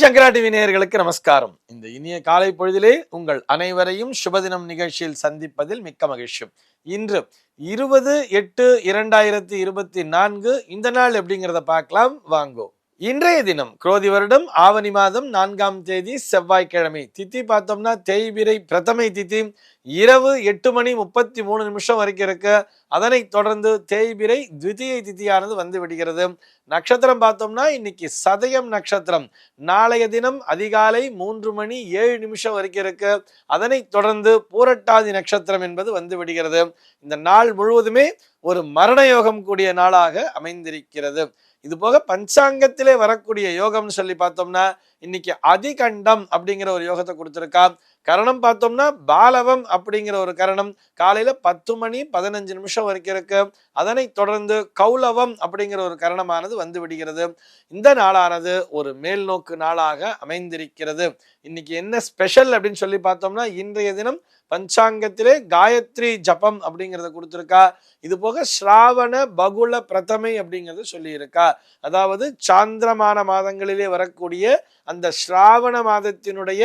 சங்கரா TV நேயர்களுக்கு நமஸ்காரம். இந்த இனிய காலை பொழுதிலே உங்கள் அனைவரையும் சுபதினம் நிகழ்ச்சியில் சந்திப்பதில் மிக்க மகிழ்ச்சி. இன்று இருபது எட்டு இரண்டாயிரத்தி இருபத்தி நான்கு இந்த நாள் எப்படிங்கிறத பார்க்கலாம். வாங்கோ. இன்றைய தினம் குரோதி வருடம் ஆவணி மாதம் நான்காம் தேதி செவ்வாய்க்கிழமை. தித்தி பார்த்தோம்னா தேய்பிரை பிரதமை தித்தி இரவு எட்டு மணி முப்பத்தி மூணு நிமிஷம் வரைக்கும் இருக்கு. அதனைத் தொடர்ந்து தேய்பிரை த்விதியை தித்தியானது வந்து விடுகிறது. நட்சத்திரம் பார்த்தோம்னா இன்னைக்கு சதயம் நட்சத்திரம். நாளைய தினம் அதிகாலை மூன்று மணி ஏழு நிமிஷம் வரைக்கும் இருக்கு. அதனைத் தொடர்ந்து பூரட்டாதி நட்சத்திரம் என்பது வந்து விடுகிறது. இந்த நாள் முழுவதுமே ஒரு மரண யோகம் கூடிய நாளாக அமைந்திருக்கிறது. இது போக பஞ்சாங்கத்திலே வரக்கூடிய யோகம்னு சொல்லி பார்த்தோம்னா இன்னைக்கு அதிகண்டம் அப்படிங்கிற ஒரு யோகத்தை கொடுத்துருக்கா கரணம் பார்த்தோம்னா பாலவம் அப்படிங்கிற ஒரு கரணம். காலையில பத்து மணி பதினஞ்சு நிமிஷம் வரைக்கும் இருக்கு. அதனைத் தொடர்ந்து கௌலவம் அப்படிங்கிற ஒரு கரணமானது வந்து விடுகிறது. இந்த நாளானது ஒரு மேல் நோக்கு நாளாக அமைந்திருக்கிறது. இன்னைக்கு என்ன ஸ்பெஷல் அப்படின்னு சொல்லி பார்த்தோம்னா இன்றைய தினம் பஞ்சாங்கத்திலே காயத்ரி ஜபம் அப்படிங்கிறத கொடுத்துருக்கா. இது போக ஸ்ராவண பகுல பிரதமை அப்படிங்கிறது சொல்லியிருக்கா. அதாவது சாந்திரமான மாதங்களிலே வரக்கூடிய அந்த ஸ்ராவண மாதத்தினுடைய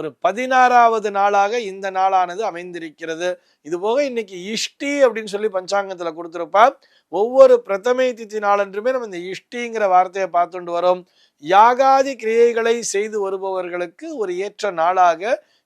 ஒரு பதினாறாவது நாளாக இந்த நாளானது அமைந்திருக்கிறது. இது போக இன்னைக்கு இஷ்டி அப்படின்னு சொல்லி பஞ்சாங்கத்தில் கொடுத்துருப்பா. ஒவ்வொரு பிரதமை தித்தி நாளன்றுமே நம்ம இந்த இஷ்டிங்கிற வார்த்தையை பார்த்துட்டு வரோம். யாகாதி கிரியைகளை செய்து வருபவர்களுக்கு ஒரு ஏற்ற நாளாக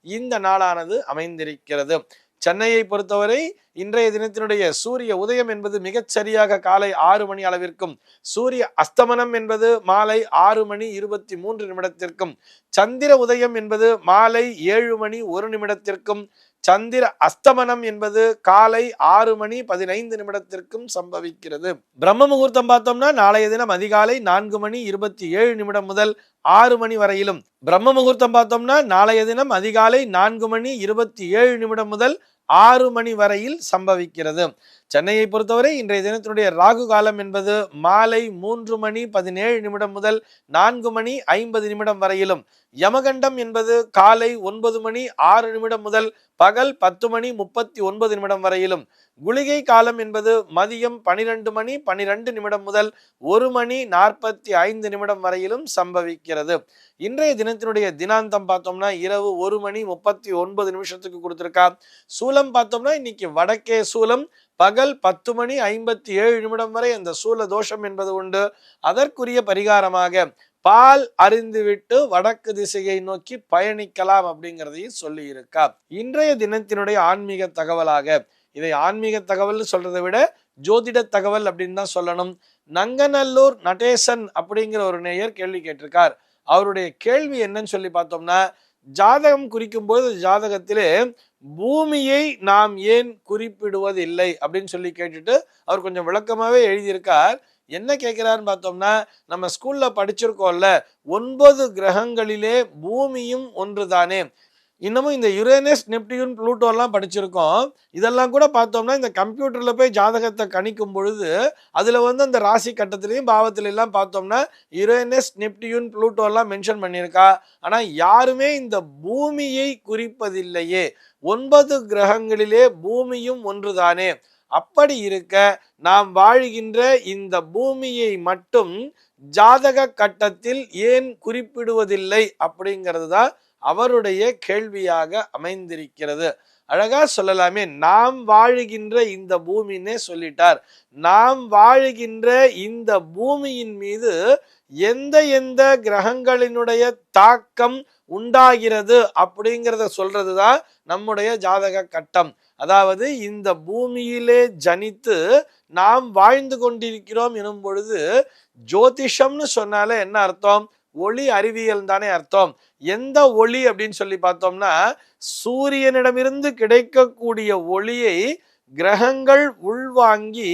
இந்த நாளானது அமைந்திருக்கிறது. சென்னையை பொறுத்தவரை இன்றைய தினத்தினுடைய சூரிய உதயம் என்பது மிகச்சரியாக காலை ஆறு மணி அளவிற்கும் சூரிய அஸ்தமனம் என்பது மாலை ஆறு மணி இருபத்தி மூன்று நிமிடத்திற்கும் சந்திர உதயம் என்பது மாலை ஏழு மணி ஒரு நிமிடத்திற்கும் சந்திர அஸ்தமனம் என்பது காலை ஆறு மணி பதினைந்து நிமிடத்திற்கும் சம்பவிக்கிறது. பிரம்ம முகூர்த்தம் பார்த்தோம்னா நாளைய தினம் அதிகாலை நான்கு மணி இருபத்தி ஏழு நிமிடம் முதல் ஆறு மணி வரையிலும். பிரம்ம முகூர்த்தம் பார்த்தோம்னா நாளைய தினம் அதிகாலை நான்கு மணி இருபத்தி ஏழு நிமிடம் முதல் ஆறு மணி வரையில் சம்பவிக்கிறது. சென்னையை பொறுத்தவரை இன்றைய தினத்தினுடைய ராகு காலம் என்பது மாலை மூன்று மணி பதினேழு நிமிடம் முதல் நான்கு மணி ஐம்பது நிமிடம் வரையிலும். யமகண்டம் என்பது காலை ஒன்பது மணி ஆறு நிமிடம் முதல் பகல் பத்து மணி முப்பத்தி ஒன்பது நிமிடம் வரையிலும். குளிகை காலம் என்பது மதியம் பனிரெண்டு மணி பனிரெண்டு நிமிடம் முதல் ஒரு மணி நாற்பத்தி ஐந்து நிமிடம் வரையிலும் சம்பவிக்கிறது. இன்றைய தினத்தினுடைய தினாந்தம் பார்த்தோம்னா இரவு ஒரு மணி முப்பத்தி ஒன்பது நிமிஷத்துக்கு கொடுத்துருக்கா. சூலம் பார்த்தோம்னா இன்னைக்கு வடக்கே சூலம் பகல் பத்து மணி ஐம்பத்தி ஏழு நிமிடம் வரை அந்த சூல தோஷம் என்பது உண்டு. அதற்குரிய பரிகாரமாக பால் அறிந்துவிட்டு வடக்கு திசையை நோக்கி பயணிக்கலாம் அப்படிங்கிறதையும் சொல்லி இருக்கா இன்றைய தினத்தினுடைய ஆன்மீக தகவலாக இதை ஆன்மீக தகவல்னு சொல்றதை விட ஜோதிட தகவல் அப்படின்னு தான் சொல்லணும். நங்கநல்லூர் நடேசன் அப்படிங்கிற ஒரு நேயர் கேள்வி கேட்டிருக்கார். அவருடைய கேள்வி என்னன்னு சொல்லி பார்த்தோம்னா ஜாதகம் குறிக்கும் போது ஜாதகத்திலே பூமியை நாம் ஏன் குறிப்பிடுவதில்லை அப்படின்னு சொல்லி கேட்டுட்டு அவர் கொஞ்சம் விளக்கமாகவே எழுதியிருக்கார். என்ன கேட்கிறாருன்னு பார்த்தோம்னா நம்ம ஸ்கூல்ல படிச்சிருக்கோம்ல ஒன்பது கிரகங்களிலே பூமியும் ஒன்று தானே இன்னமும் இந்த யுரேனஸ் நெப்டியூன் ப்ளூட்டோலாம் படிச்சிருக்கோம். இதெல்லாம் கூட பார்த்தோம்னா இந்த கம்ப்யூட்டரில் போய் ஜாதகத்தை கணிக்கும் பொழுது அதில் வந்து அந்த ராசி கட்டத்திலையும் பாவத்திலெல்லாம் பார்த்தோம்னா யுரேனஸ் நெப்டியூன் ப்ளூட்டோலாம் மென்ஷன் பண்ணியிருக்கா. ஆனால் யாருமே இந்த பூமியை குறிப்பதில்லையே. ஒன்பது கிரகங்களிலே பூமியும் ஒன்றுதானே. அப்படி இருக்க நாம் வாழ்கின்ற இந்த பூமியை மட்டும் ஜாதக கட்டத்தில் ஏன் குறிப்பிடுவதில்லை? அப்படிங்கிறது தான் அவருடைய கேள்வியாக அமைந்திருக்கிறது. அழகா சொல்லலாமே நாம் வாழுகின்ற இந்த பூமின்னே சொல்லிட்டார். நாம் வாழுகின்ற இந்த பூமியின் மீது எந்த எந்த கிரகங்களினுடைய தாக்கம் உண்டாகிறது அப்படிங்கிறத சொல்றதுதான் நம்முடைய ஜாதக கட்டம். அதாவது இந்த பூமியிலே ஜனித்து நாம் வாழ்ந்து கொண்டிருக்கிறோம் எனும் பொழுது ஜோதிஷம்னு சொன்னாலே என்ன அர்த்தம்? ஒளி அறிவியல் தானே அர்த்தம். எந்த ஒளி அப்படின்னு சொல்லி பார்த்தோம்னா சூரியனிடமிருந்து கிடைக்கக்கூடிய ஒளியை கிரகங்கள் உள்வாங்கி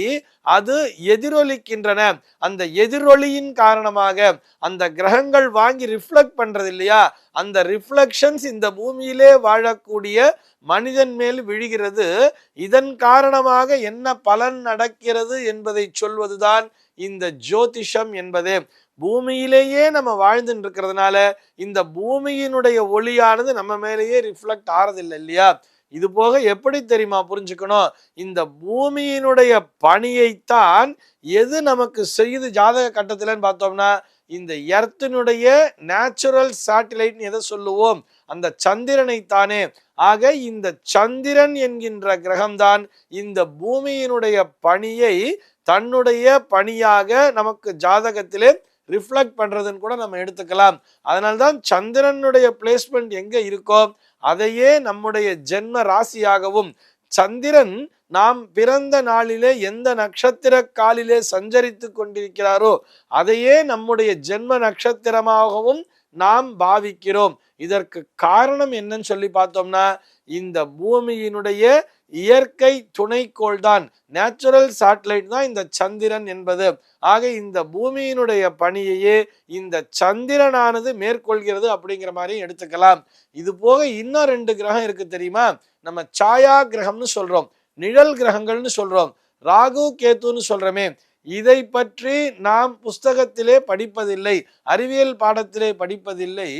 அது எதிரொலிக்கின்றன. அந்த எதிரொலியின் காரணமாக அந்த கிரகங்கள் வாங்கி ரிஃப்ளெக்ட் பண்றது இல்லையா அந்த ரிஃப்ளெக்ஷன்ஸ் இந்த பூமியிலே வாழக்கூடிய மனிதன் மேல் விழுகிறது. இதன் காரணமாக என்ன பலன் நடக்கிறது என்பதை சொல்வதுதான் இந்த ஜோதிஷம் என்பதே. பூமியிலேயே நம்ம வாழ்ந்துட்டு இருக்கிறதுனால இந்த பூமியினுடைய ஒளியானது நம்ம மேலேயே ரிஃப்ளெக்ட் ஆறதில்லை இல்லையா? இது போக எப்படி தெரியுமா புரிஞ்சுக்கணும்? இந்த பூமியினுடைய பணியைத்தான் எது நமக்கு செய்யுது ஜாதக கட்டத்தில்னு பார்த்தோம்னா இந்த எர்த்தினுடைய நேச்சுரல் சேட்டிலைட்னு எதை சொல்லுவோம்? அந்த சந்திரனை தானே ஆக இந்த சந்திரன் என்கின்ற கிரகம்தான் இந்த பூமியினுடைய பணியை தன்னுடைய பணியாக நமக்கு ஜாதகத்திலே ரிஃப்ளெக்ட் பண்றதுன்னு கூட நம்ம எடுத்துக்கலாம். அதனால்தான் சந்திரனுடைய பிளேஸ்மெண்ட் எங்க இருக்கோ அதையே நம்முடைய ஜென்ம ராசியாகவும் சந்திரன் நாம் பிறந்த நாளிலே எந்த நட்சத்திர காலிலே சஞ்சரித்து கொண்டிருக்கிறாரோ அதையே நம்முடைய ஜென்ம நட்சத்திரமாகவும் நாம் பாவிக்கிறோம். இதற்கு காரணம் என்னன்னு சொல்லி பார்த்தோம்னா இந்த பூமியினுடைய இயற்கை துணைக்கோள் தான். நேச்சுரல் சேட்டலைட் தான் இந்த சந்திரன் என்பது. ஆக இந்த பூமியினுடைய பணியையே இந்த சந்திரனானது மேற்கொள்கிறது அப்படிங்கிற மாதிரி எடுத்துக்கலாம். இது போக இன்னும் ரெண்டு கிரகம் இருக்கு தெரியுமா? நம்ம சாயா கிரகம்னு சொல்றோம். நிழல் கிரகங்கள்னு சொல்றோம். ராகு கேத்துன்னு சொல்றோமே. இதை பற்றி நாம் புஸ்தகத்திலே படிப்பதில்லை அறிவியல் பாடத்திலே படிப்பதில்லை.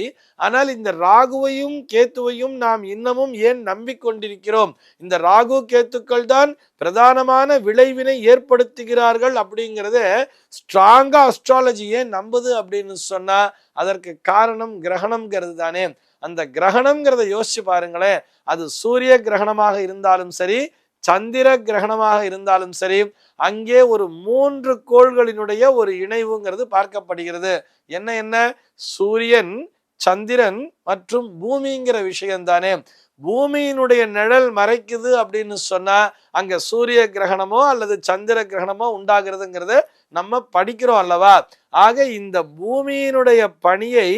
ஆனால் இந்த ராகுவையும் கேத்துவையும் நாம் இன்னமும் ஏன் நம்பிக்கொண்டிருக்கிறோம்? இந்த ராகு கேத்துக்கள் தான் பிரதானமான விளைவினை ஏற்படுத்துகிறார்கள் அப்படிங்கிறத ஸ்ட்ராங்கா அஸ்ட்ராலஜி ஏன் நம்புது அப்படின்னு சொன்னா அதற்கு காரணம் கிரகணம்ங்கிறது தானே. அந்த கிரகணம்ங்கிறத யோசிச்சு பாருங்களேன். அது சூரிய கிரகணமாக இருந்தாலும் சரி சந்திர கிரகணமாக இருந்தாலும் சரி அங்கே ஒரு மூன்று கோள்களினுடைய ஒரு இணைவுங்கிறது பார்க்கப்படுகிறது. என்ன என்ன? சூரியன் சந்திரன் மற்றும் பூமிங்கிற விஷயம்தானே. பூமியினுடைய நிழல் மறைக்குது அப்படின்னு சொன்னா அங்க சூரிய கிரகணமோ அல்லது சந்திர கிரகணமோ உண்டாகிறதுங்கிறத நம்ம படிக்கிறோம் அல்லவா? ஆக இந்த பூமியினுடைய பணியை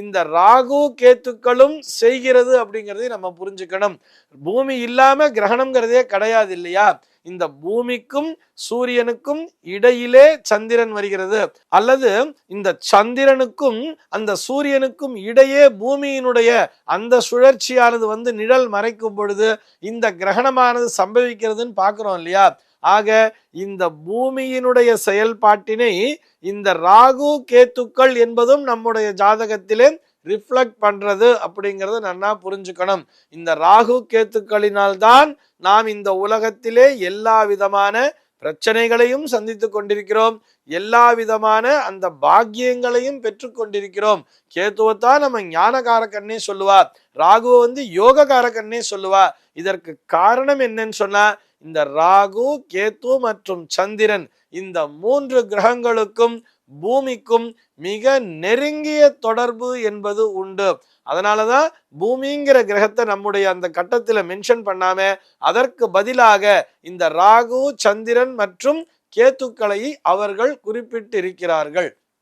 இந்த ராகு கேத்துக்களும் செய்கிறது அப்படிங்கிறதை நம்ம புரிஞ்சுக்கணும். பூமி இல்லாம கிரகணம்ங்கிறதே கிடையாது இல்லையா? இந்த பூமிக்கும் சூரியனுக்கும் இடையிலே சந்திரன் வருகிறது. அல்லது இந்த சந்திரனுக்கும் அந்த சூரியனுக்கும் இடையே பூமியினுடைய அந்த சுழற்சியானது வந்து நிழல் மறைக்கும் பொழுது இந்த கிரகணமானது சம்பவிக்கிறதுன்னு பார்க்குறோம் இல்லையா? ஆக இந்த பூமியினுடைய செயல்பாட்டினை இந்த ராகு கேத்துக்கள் என்பதும் நம்முடைய ஜாதகத்திலே ரிஃப்ளெக்ட் பண்றது அப்படிங்கறத நன்னா புரிஞ்சுக்கணும். இந்த ராகு கேத்துக்களினால்தான் நாம் இந்த உலகத்திலே எல்லா விதமான பிரச்சனைகளையும் சந்தித்து கொண்டிருக்கிறோம். எல்லா விதமான அந்த பாக்கியங்களையும் பெற்று கொண்டிருக்கிறோம். கேத்துவத்தான் நம்ம ஞானகாரக்கண்ணே சொல்லுவா. ராகுவை வந்து யோககாரக்கண்ணே சொல்லுவா. இதற்கு காரணம் என்னன்னு சொன்னா இந்த ராகு கேத்து மற்றும் சந்திரன் இந்த மூன்று கிரகங்களுக்கும் பூமிக்கும் மிக நெருங்கிய தொடர்பு என்பது உண்டு. அதனாலதான் பூமிங்கிற கிரகத்தை நம்முடைய அந்த கட்டத்தில் மென்ஷன் பண்ணாம அதற்கு பதிலாக இந்த ராகு சந்திரன் மற்றும் கேத்துக்களை அவர்கள் குறிப்பிட்டிருக்கிறார்கள்.